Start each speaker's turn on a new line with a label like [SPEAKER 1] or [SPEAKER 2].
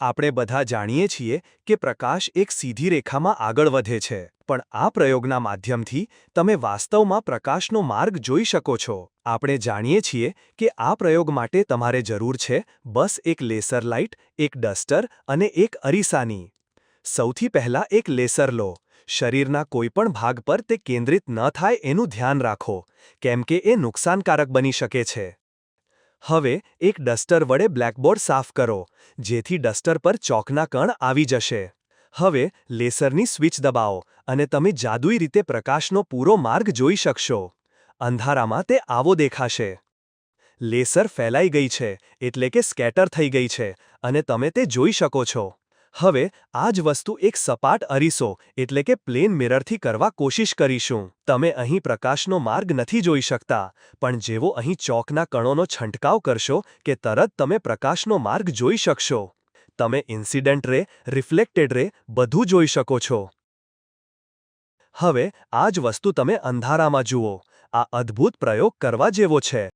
[SPEAKER 1] આપણે બધા જાણીએ છીએ કે પ્રકાશ એક સીધી રેખામાં આગળ વધે છે. પણ આ પ્રયોગના માધ્યમથી તમે વાસ્તવમાં પ્રકાશનો માર્ગ જોઈ શકો છો. આપણે જાણીએ છીએ કે આ પ્રયોગ માટે તમારે જરૂર છે બસ એક લેસર લાઇટ, એક ડસ્ટર અને એક અરીસાની. સૌથી પહેલા એક લેસર લો. શરીરના કોઈપણ ભાગ પર તે કેન્દ્રિત ન થાય એનું ધ્યાન રાખો, કેમ કે એ નુકસાનકારક બની શકે છે. હવે એક ડસ્ટર વડે બ્લેકબોર્ડ સાફ કરો, જેથી ડસ્ટર પર ચોકના કણ આવી જશે. હવે લેસરની સ્વિચ દબાવો અને તમે જાદુઈ રીતે પ્રકાશનો પૂરો માર્ગ જોઈ શકશો. અંધારામાં તે આવો દેખાશે. લેસર ફેલાઈ ગઈ છે, એટલે કે સ્કેટર થઈ ગઈ છે, અને તમે તે જોઈ શકો છો. હવે આ જ વસ્તુ એક સપાટ અરીસો, એટલે કે પ્લેન મિરરથી કરવા કોશિશ કરીશું. તમે અહીં પ્રકાશનો માર્ગ નથી જોઈ શકતા, પણ જેવો અહીં ચોકના કણોનો છંટકાવ કરશો કે તરત તમે પ્રકાશનો માર્ગ જોઈ શકશો. તમે ઇન્સિડન્ટ રે, રિફ્લેક્ટેડ રે, બધું જોઈ શકો છો. હવે આ જ વસ્તુ તમે અંધારામાં જુઓ. આ અદ્ભુત પ્રયોગ કરવા જેવો છે.